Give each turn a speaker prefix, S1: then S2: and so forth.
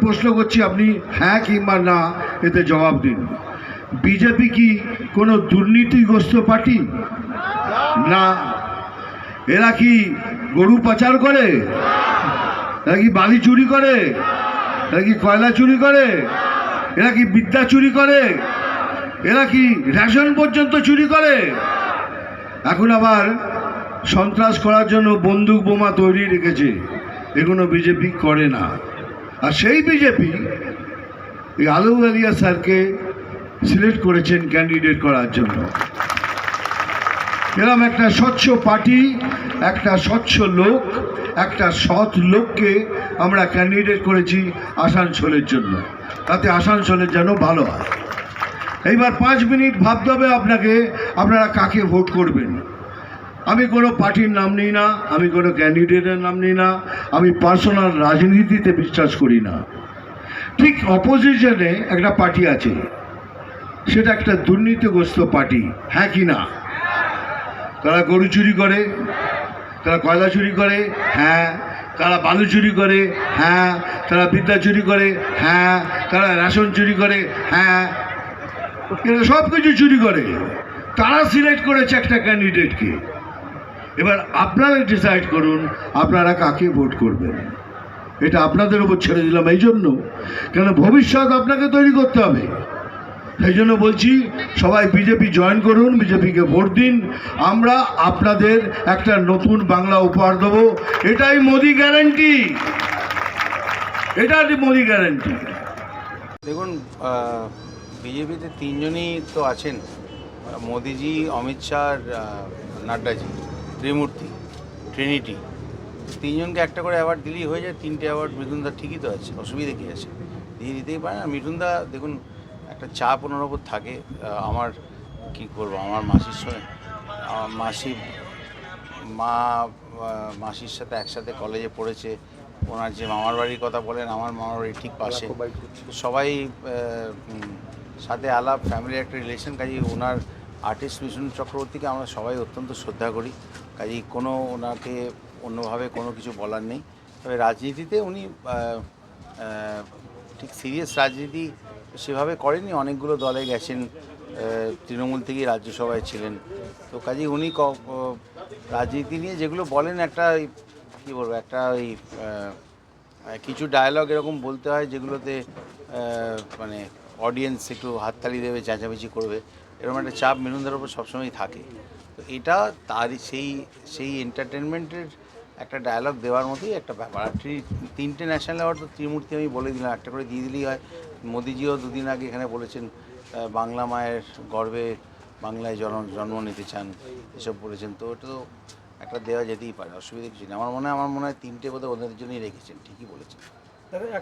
S1: প্রশ্ন করছি আপনি হ্যাঁ কিংবা না, এতে জবাব দিন। বিজেপি কি কোনো দুর্নীতিগ্রস্ত পার্টি? না। এরা কি গরু পাচার করে? এরা কি বালি চুরি করে? এরা কি কয়লা চুরি করে? এরা কি বিদ্যা চুরি করে? এরা কি রেশন পর্যন্ত চুরি করে? এখন আবার সন্ত্রাস করার জন্য বন্দুক বোমা তৈরি রেখেছে। এগুলো বিজেপি করে না। আর সেই বিজেপি এই আলু আলিয়া স্যারকে সিলেক্ট করেছেন ক্যান্ডিডেট করার জন্য। এরম একটা স্বচ্ছ পার্টি, একটা স্বচ্ছ লোক, একটা সৎ লোককে আমরা ক্যান্ডিডেট করেছি আসানসোলের জন্য। তাতে আসানসোলের যেন ভালো হয়। এইবার পাঁচ মিনিট ভাবতে হবে আপনাকে, আপনারা কাকে ভোট করবেন? আমি কোনো পার্টির নাম নিই না, আমি কোনো ক্যান্ডিডেটের নাম নিই না, আমি পার্সোনাল রাজনীতিতে বিশ্বাস করি না। ঠিক অপোজিশনে একটা পার্টি আছে, সেটা একটা দুর্নীতিগ্রস্ত পার্টি হ্যাঁ কি না? তারা গরু চুরি করে তারা কয়লা চুরি করে হ্যাঁ। তারা বালু চুরি করে হ্যাঁ। তারা বিদ্যা চুরি করে হ্যাঁ। তারা রেশন চুরি করে হ্যাঁ। এরা সব কিছু চুরি করে। তারা সিলেক্ট করেছে একটা ক্যান্ডিডেটকে এবার আপনারা ডিসাইড করুন, আপনারা কাকে ভোট করবেন। এটা আপনাদের উপর ছেড়ে দিলাম এই জন্য। কেন ভবিষ্যৎ আপনাকে তৈরি করতে হবে। সেই জন্য বলছি, সবাই বিজেপি জয়েন করুন, বিজেপিকে ভোট দিন। আমরা আপনাদের একটা নতুন বাংলা উপহার দেবো। এটাই মোদি গ্যারান্টি এটাই মোদি গ্যারান্টি
S2: দেখুন বিজেপিতে তিনজনই তো আছেন। মোদিজি, অমিত শাহ নাড্ডাজি। ত্রিমূর্তি ট্রিনিটি তিনজনকে একটা করে অ্যাওয়ার্ড দিলেই হয়ে যায় তিনটে অ্যাওয়ার্ড মৃদুনদা ঠিকই তো আছে অসুবিধা কী আছে? দিয়ে দিতেই পারে না। মৃদুনদা দেখুন একটা চাপ ওনার ওপর থাকে। আমার কি করব? আমার মাসির সঙ্গে আমার মাসি মা মাসির সাথে একসাথে কলেজে পড়েছে। ওনার যে মামার বাড়ির কথা বলেন আমার মামার বাড়ি ঠিক পাশে। সবাই সাথে আলাপ ফ্যামিলির একটা রিলেশন কাজে ওনার আর্টিস্ট মিশন চক্রবর্তীকে আমরা সবাই অত্যন্ত শ্রদ্ধা করি। কাজেই কোনো ওনাকে অন্যভাবে কোনো কিছু বলার নেই। তবে রাজনীতিতে উনি ঠিক সিরিয়াস রাজনীতি সেভাবে করেনি অনেকগুলো দলে গেছেন তৃণমূল থেকেই রাজ্যসভায় ছিলেন। তো কাজেই উনি রাজনীতি নিয়ে যেগুলো বলেন একটা কী বলব, একটা ওই কিছু ডায়লগ এরকম বলতে হয় যেগুলোতে মানে অডিয়েন্স একটু হাততালি দেবে, চেঁচামেচি করবে। এরকম একটা চাপ মেনুদার উপর সবসময় থাকে। তো এটা তারই সেই সেই এন্টারটেনমেন্টের একটা ডায়লগ দেওয়ার মতোই একটা ব্যাপার। আর ত্রি- তিনটে ন্যাশনাল অ্যাওয়ার্ড তো ত্রিমূর্তি আমি বলে দিলাম, একটা করে দিয়ে দিলেই হয়। মোদিজিও দুদিন আগে এখানে বলেছেন বাংলা মায়ের গর্বে বাংলায় জন্ম জন্ম নিতে চান, এসব বলেছেন। তো ওটা তো একটা দেওয়া যেতেই পারে, অসুবিধা কিছু নেই। আমার মনে হয়, আমার মনে হয় তিনটে বোধহয় ওদের জন্যই রেখেছেন, ঠিকই বলেছেন।